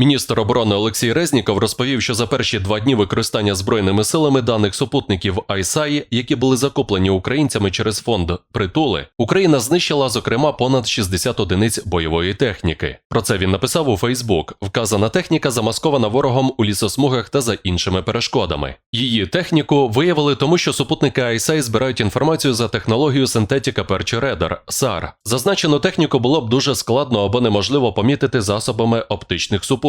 Міністр оборони Олексій Резніков розповів, що за перші два дні використання збройними силами даних супутників ISAI, які були закуплені українцями через фонд притули, Україна знищила зокрема понад 60 одиниць бойової техніки. Про це він написав у Фейсбук. Вказана техніка замаскована ворогом у лісосмугах та за іншими перешкодами. Її техніку виявили тому, що супутники ISAI збирають інформацію за технологією Synthetic Aperture Radar SAR. Зазначену техніку було б дуже складно або неможливо помітити засобами оптичних супутників.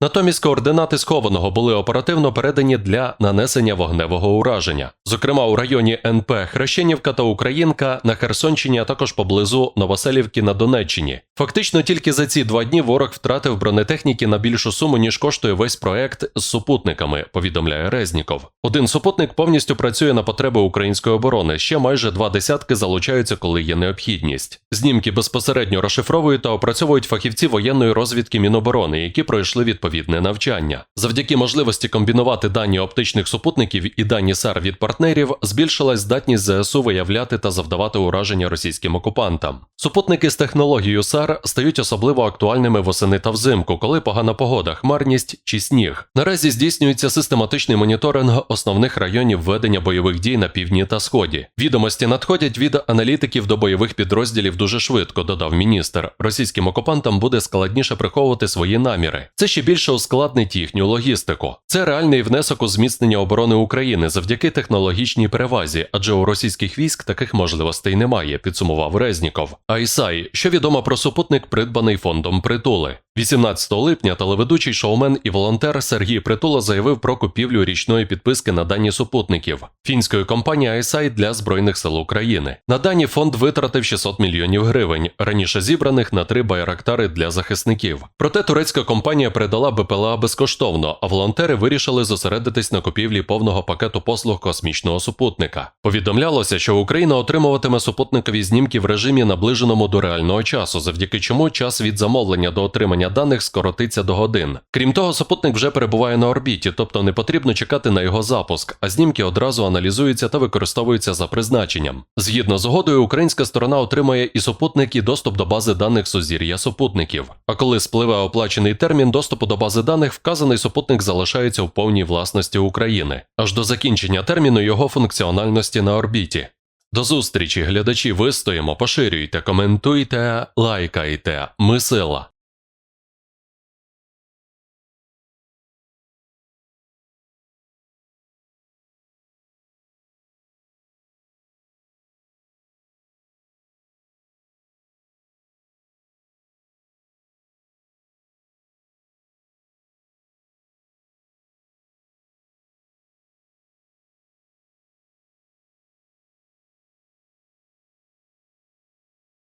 Натомість координати схованого були оперативно передані для нанесення вогневого ураження, зокрема у районі НП Хрещенівка та Українка на Херсонщині, а також поблизу Новоселівки на Донеччині. Фактично тільки за ці два дні ворог втратив бронетехніки на більшу суму, ніж коштує весь проект з супутниками, повідомляє Резніков. Один супутник повністю працює на потреби української оборони. Ще майже два десятки залучаються, коли є необхідність. Знімки безпосередньо розшифровують та опрацьовують фахівці воєнної розвідки Міноборони, які пройшли відповідне навчання. Завдяки можливості комбінувати дані оптичних супутників і дані САР від партнерів збільшилась здатність ЗСУ виявляти та завдавати ураження російським окупантам. Супутники з технологією САР стають особливо актуальними восени та взимку, коли погана погода, хмарність чи сніг. Наразі здійснюється систематичний моніторинг основних районів ведення бойових дій на півдні та сході. Відомості надходять від аналітиків до бойових підрозділів дуже швидко, додав міністр. Російським окупантам буде складніше приховувати свої наміри. Це ще більше ускладнить їхню логістику. Це реальний внесок у зміцнення оборони України завдяки технологічній перевазі, адже у російських військ таких можливостей немає, підсумував Резніков. Айсай, що відомо про супутник, придбаний фондом притули. 18 липня телеведучий шоумен і волонтер Сергій Притула заявив про купівлю річної підписки на дані супутників фінської компанії ISI для Збройних сил України. На дані фонд витратив 600 мільйонів гривень, раніше зібраних на три байрактари для захисників. Проте турецька компанія передала БПЛА безкоштовно, а волонтери вирішили зосередитись на купівлі повного пакету послуг космічного супутника. Повідомлялося, що Україна отримуватиме супутникові знімки в режимі наближеному до реального часу, завдяки чому час від замовлення до отримання даних скоротиться до годин. Крім того, супутник вже перебуває на орбіті, тобто не потрібно чекати на його запуск, а знімки одразу аналізуються та використовуються за призначенням. Згідно з угодою, українська сторона отримає і супутник, і доступ до бази даних сузір'я супутників. А коли спливе оплачений термін доступу до бази даних, вказаний супутник залишається в повній власності України аж до закінчення терміну його функціональності на орбіті. До зустрічі, глядачі, вистоїмо, поширюйте, коментуйте, лайкайте. Ми сила.